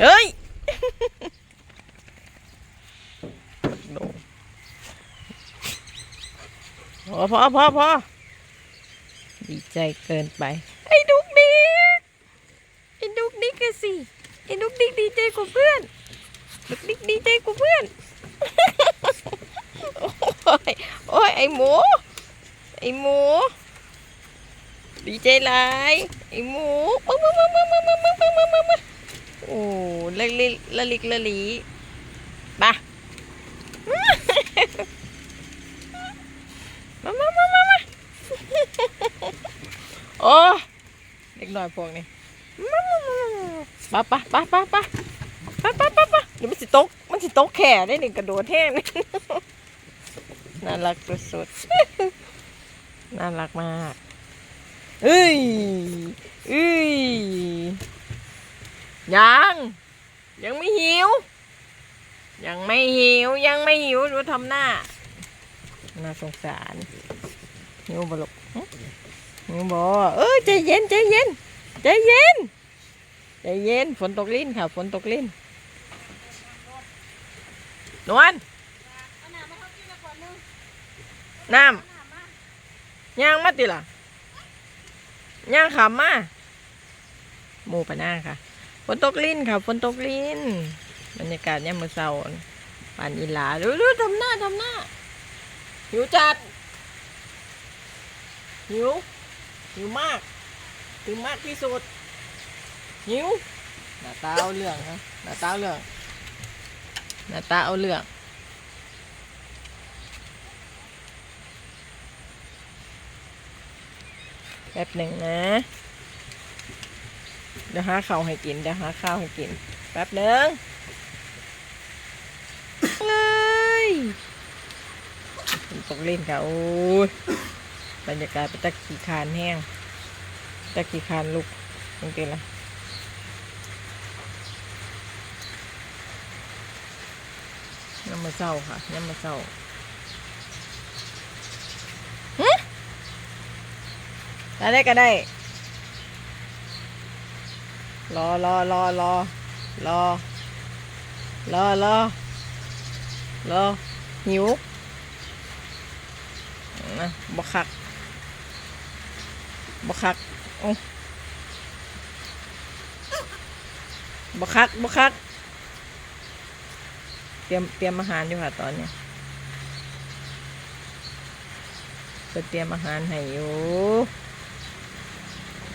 เฮ้ยโดพอพอพอพอดีใจเกินไป ไอ้ดุกดิกไอ้ดุกดิกอะสิไอ้ดุกดิกดีใจกว่าเพื่อนดุกดิกดีใจกว่าเพื่อน โอ้ยโอ้ยไอ้หมู ไอ้หมู ดีใจหลายไอ้หมูมามามามามามามามามามา โอ้ละลิละลิกละลีปะมามามามามาโอ้เด็กหน้อยพวกนี้มามามามาปะปะปะปะปะปะปะเดี๋ยวมันสิตกมันสิตกแข่ได้หนึ่งกระโดดแท่นี่น่ารักสุดๆน่ารักมากเอ้ยเอ้ย ยัง ยังไม่หิว ยังไม่หิว ยังไม่หิวดูทำหน้า น่าสงสาร หิวบลกหิวบ่เออใจเย็นใจเย็นใจเย็นใจเย็นฝนตกลิ้นค่ะ ฝนตกลิ้นนวลน้ำย่างมาติล่ะย่างขำมาหมูปะหน้าค่ะ นตกลิ้นค่ะฝนตกลิ้น บรรยากาศเนี่ยามมือเศร้าปานอิหลาดูดูทำหน้าทำหน้าหิวจัดหิวหิวมากหิวมากที่สุดหิวหน้าตาเอาเรื่องนะหน้าตาเอาเรื่องหน้าตาเอาเรื่องแป๊บหนึ่งนะ เดี๋ยวหาข้าวให้กิน เดี๋ยวหาข้าวให้กิน แป๊บหนึ่งเลยตกเล่นค่ะ โอ้ย บรรยากาศเป็นตะขี่คานแห้งตะขี่คานลุกจริงๆละน้ำมาเศร้าค่ะน้ำมาเศร้าหึได้ก็ได้ รอรอรอรอรอรอรอรอหิวนะบกคักบกคักโอ้บกคักบกคัก เตรียมเตรียมอาหารอยู่ค่ะตอนนี้จะเตรียมอาหารให้อยู่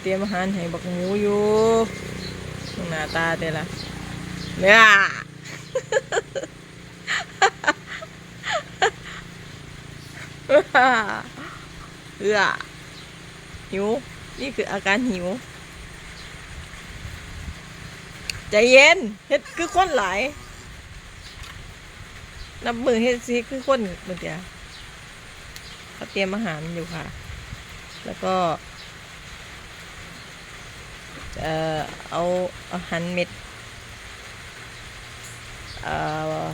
เตรียมอาหารให้บักหมูอยู่ หน้าตาเด้ละเนี่ยเอือหิว นี่คืออาการหิว ใจเย็นเฮ็ดคือคนหลายนับมือเฮ็ดสิคือคนเมื่อกี้เขาเตรียมอาหารอยู่ค่ะ แล้วก็ เอ่อเอาอาหารเม็ดเอ่อ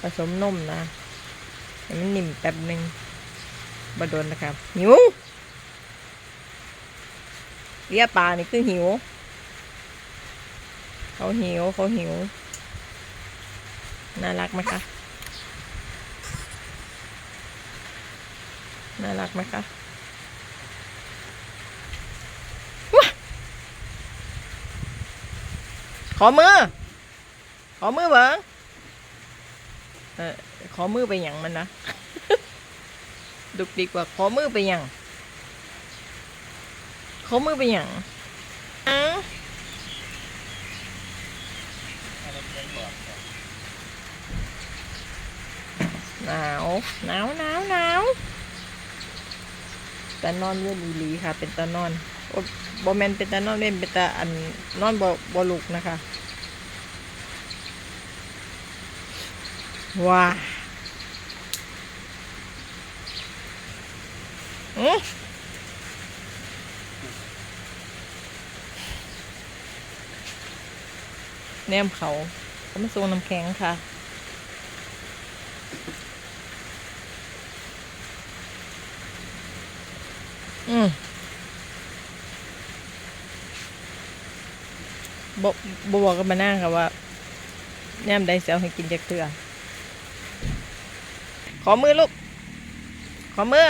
ผสมนมนะให้มันนิ่มแป๊บหนึ่งบโดนนะครับ หิวเรียปลานี่คือหิว เขาหิวเขาหิว น่ารักไหมคะ น่ารักไหมคะ ขอมือ ขอมือเบิ้งเออขอมือไปหยังมันนะดุกดีกว่าขอมือไปหยังขอมือไปหยังอ้าวหนาวหนาวหนาวหนาวแต่นอนเลื่อนอีลีค่ะ เป็นตานอนอ้ บอแมนเป็นตานอนเล่นเป็นตาอันนอนบอบอลุกนะคะว้าอือแนมเขาเขามาส่งน้ำแข็งค่ะอืม บบ่บอกกับมานั่งค่ะว่าแนมได้เสียวให้กินจากเตือขอมือลูก ขอมือ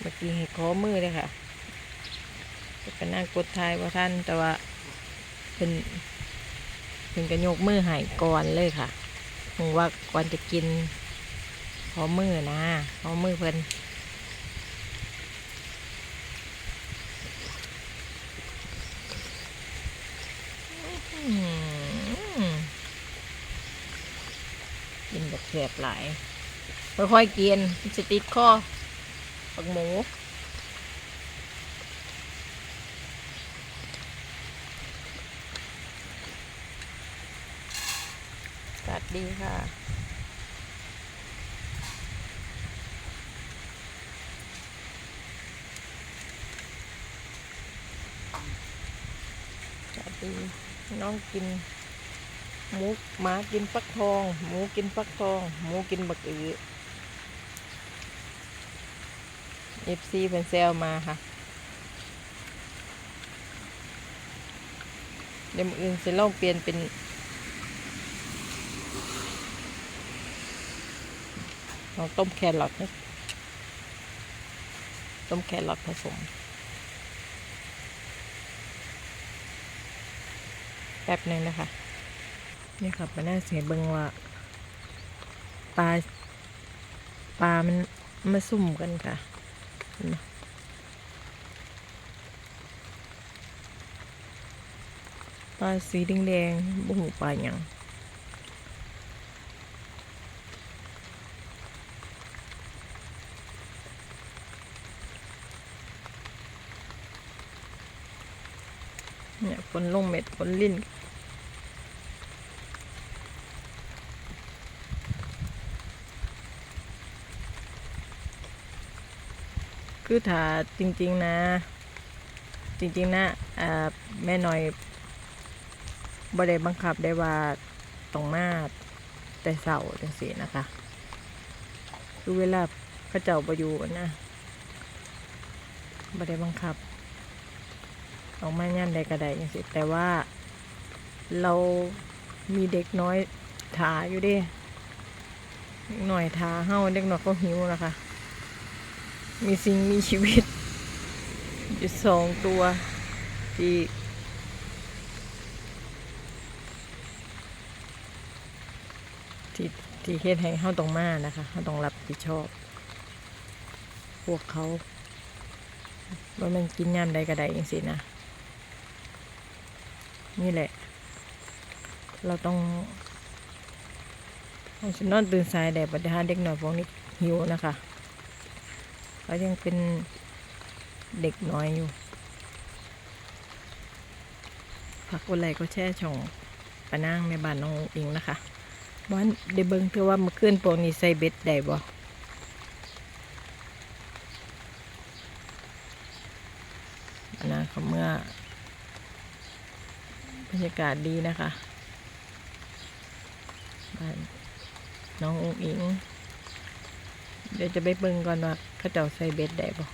เมื่อกี้ให้ขอมือเลยค่ะเป็นนั่งกดทายว่าท่านแต่ว่าเป็นเป็นกระโยกมือหายก่อนเลยค่ะหงว่าก่อนจะกิน ขอมือนะ ขอมือเพิ่นอืมกินแบบแสบหลายค่อยๆกินมันจะติดคอปักหมูสวัสดีค่ะสวัสดี น้องกิน หมูหมากินฟักทอง หมูกินฟักทอง หมูกินบักอือเอฟซีเป็นเซลมาค่ะเดี๋ยวมืออื่นจะลองเปลี่ยนเป็นลองต้มแครอทนะต้มแครอทผสม แป๊บหนึ่งนะคะ นี่ครับมาน่าเสียเบิงว่าปลาปลามันมาซุ่มกันค่ะปลาสีแดงๆบุหูปลาหยังเนี่ยฝนลงเม็ดฝนลิ้น คือถ้าจริง ๆ นะ จริง ๆ นะแม่หน้อยบ่ได้บังคับได้ว่าต้องมาแต่เสาร์จังสีนะคะคือเวลาเขาเจ้าประยู่นะบ่ได้บังคับออกมาย่ำใดก็ไดจังสิแต่ว่าเรามีเด็กน้อยถาอยู่ดิหน่อยทาเฮาเด็กน้อยก็หิวนะคะ มีสิ่งมีชีวิต อยู่สองตัวที่ที่ที่เฮ็ดให้เฮาต้องมานะคะเฮาต้องรับผิดชอบ พวกเขาว่ามันกินยามใดก็ได้จังสินะนี่แหละ เราต้องนอนตื่นสายแดดบัดหาเด็กหน่อยพวกนี้หิวนะคะ เขายังเป็นเด็กน้อยอยู่ผักกดไลค์ก็แช่ช่องปะนางในบ้านน้องอิงนะคะบ้านเดเบิงเือว่าเมื่อคืนพวกนี้ใส่เบ็ดได้บ่ปะนางเขาเมื่อบรรยากาศดีนะคะบ้านน้ององอิง เดี๋ยวจะไปเบิ่งก่อนว่า เขาเจ้าใส่เบ็ดได้บ่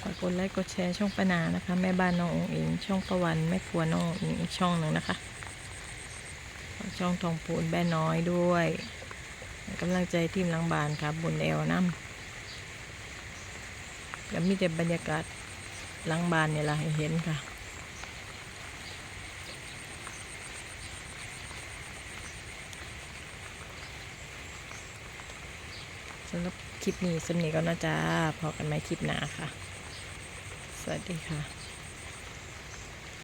ฝากกดไลค์กดแชร์ช่องปานานะคะ แม่บ้านน้ององอิงช่องตะวันแม่ครัวน้องอิงอีกช่องหนึ่งนะคะช่องทองปูนแม่น้อยด้วยกำลังใจทีมลังบานค่ะบุญเอวน้ำแล้วมีแต่บรรยากาศลังบานเนี่ยละให้เห็นค่ะ สำหรับคลิปนี้สำนีก็น่าจะพอกันไหมคลิปหน้าค่ะ สวัสดีค่ะ